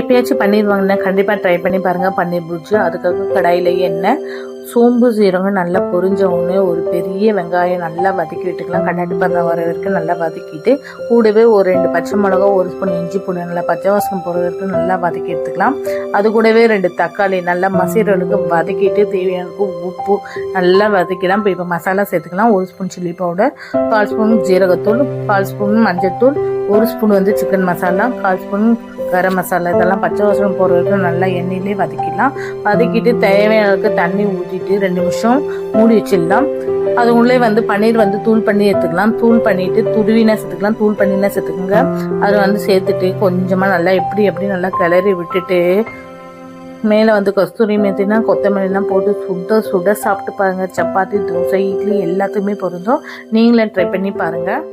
எப்பயாச்சும் பன்னீர் வாங்கினா கண்டிப்பாக ட்ரை பண்ணி பாருங்கள் பன்னீர் புர்ஜி அதுக்காக கடாயில் எண்ணெய் சோம்பு சீரகம் நல்லா பொரிஞ்ச உடனே ஒரு பெரிய வெங்காயம் நல்லா வதக்கி விட்டுக்கலாம். கண்ணாடி பதம் வர வரைக்கும் நல்லா வதக்கிட்டு கூடவே ஒரு ரெண்டு பச்சை மிளகா ஒரு ஸ்பூன் இஞ்சி பூண்டு நல்லா பச்சை வாசனம் போகிற வரைக்கும் நல்லா வதக்கி எடுத்துக்கலாம். அது கூடவே ரெண்டு தக்காளி நல்லா மசீரலுக்கு வதக்கிட்டு தேவையானது உப்பு நல்லா வதக்கிலாம் இப்போ இப்போ மசாலா சேர்த்துக்கலாம். ஒரு ஸ்பூன் சில்லி பவுடர் பால் ஸ்பூன் ஜீரகத்தூள் பால் ஸ்பூன் மஞ்சள்தூள் ஒரு ஸ்பூன் வந்து சிக்கன் மசாலா கால் ஸ்பூன் கரம் மசாலா இதெல்லாம் பச்சை வாசனம் போகிற வரைக்கும் நல்லா எண்ணெயிலே வதக்கிடலாம். வதக்கிட்டு தேவையான அளவுக்கு தண்ணி ஊற்றிட்டு ரெண்டு நிமிஷம் மூடி வச்சிடலாம். அது உள்ளே வந்து பன்னீர் வந்து தூள் பண்ணி எடுத்துக்கலாம். தூள் பண்ணிட்டு துருவினா சேர்த்துக்கலாம். தூள் பண்ணினா சேர்த்துக்கோங்க. அதை வந்து சேர்த்துட்டு கொஞ்சமாக நல்லா எப்படி எப்படி நல்லா கிளறி விட்டுட்டு மேலே வந்து கஸ்தூரி மெத்தினா கொத்தமல்லிலாம் போட்டு சுட சுட சாப்பிட்டு பாருங்கள் சப்பாத்தி தோசை இட்லி எல்லாத்துக்குமே பொருந்தும். நீங்களே ட்ரை பண்ணி பாருங்கள்